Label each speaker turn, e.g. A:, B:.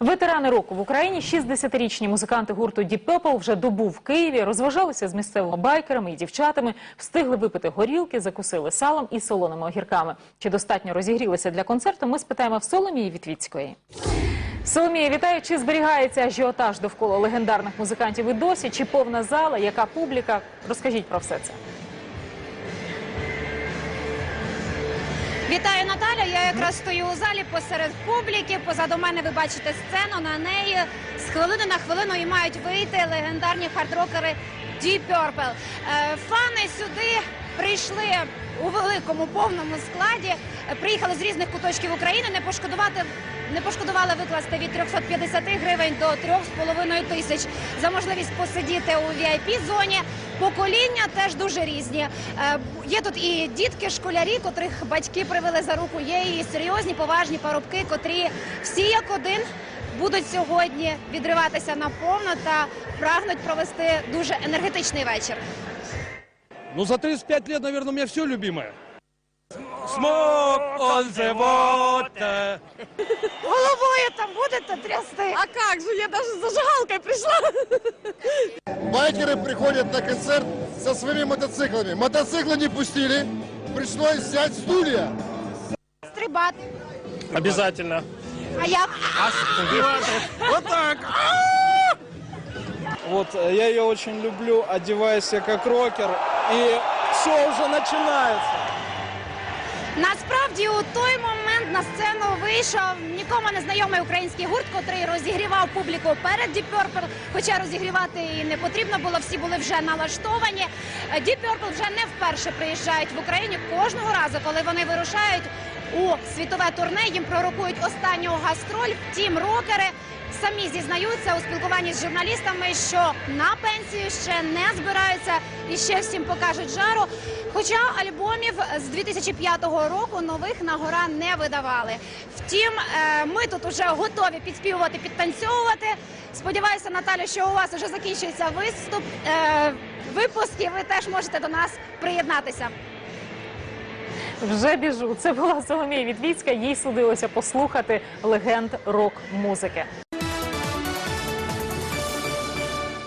A: Ветерани року в Україні 60-річні музиканти гурту Deep Purple вже добу в Києві розважалися з місцевими байкерами і дівчатами, встигли випити горілки, закусили салом і солоними огірками. Чи достатньо розігрілися для концерту? Ми спитаємо в Соломії Вітвіцької. Соломія, вітаю. Чи зберігається ажіотаж довкола легендарних музикантів і досі? Чи повна зала? Яка публіка? Розкажіть про все це.
B: Вітаю Наталя. Я якраз стою у залі посеред публіки. Позаду мене ви бачите сцену. На неї з хвилини на хвилину і мають вийти легендарні хардрокери Deep Purple. Е, Фани сюди прийшли у великому повному складі. Е, Приїхали з різних куточків України. Не пошкодувати. Не пошкодували викласти від 350 гривень до 3,5 тисяч за можливість посидіти у vip зоні Покоління теж дуже різні. Е, Є тут і дітки, школярі, котрих батьки привели за руку. Є і серйозні поважні парубки, котрі всі як один будуть сьогодні відриватися наповно та прагнуть провести дуже енергетичний вечір.
C: Ну, за 35 лет, наверное, у меня все любимое. Smoke on the water.
B: Головою там будете трясти.
D: А как же, я даже с зажигалкой пришла.
E: Байкеры приходят на концерт со своими мотоциклами. Мотоциклы не пустили, пришлось взять стулья.
B: Стрибати.
F: Обязательно.
B: А як?
F: Вот так.
G: Вот э, я ее очень люблю, одеваюсь я как рокер, и все уже начинается.
B: Насправді у той момент на сцену вийшов нікому не знайомий український гурт, котрий розігрівав публіку перед Deep Purple, Хоча розігрівати і не потрібно було, всі були вже налаштовані. Deep Purple вже не вперше приїжджають в Україні. Кожного разу, коли вони вирушають у світове турне, їм пророкують останню гастроль. Втім, рокери самі зізнаються у спілкуванні з журналістами, що на пенсію ще не збираються і ще всім покажуть жару. Хоча альбомів з 2005 року нових на гора не видавали. Втім, е, ми тут уже готові підспівувати, підтанцьовувати. Сподіваюся, Наталю, що у вас вже закінчується виступ. Е, Випуски ви теж можете до нас приєднатися.
A: Вже біжу. Це була Соломія Вітвіцька. Їй судилося послухати легенд рок-музики.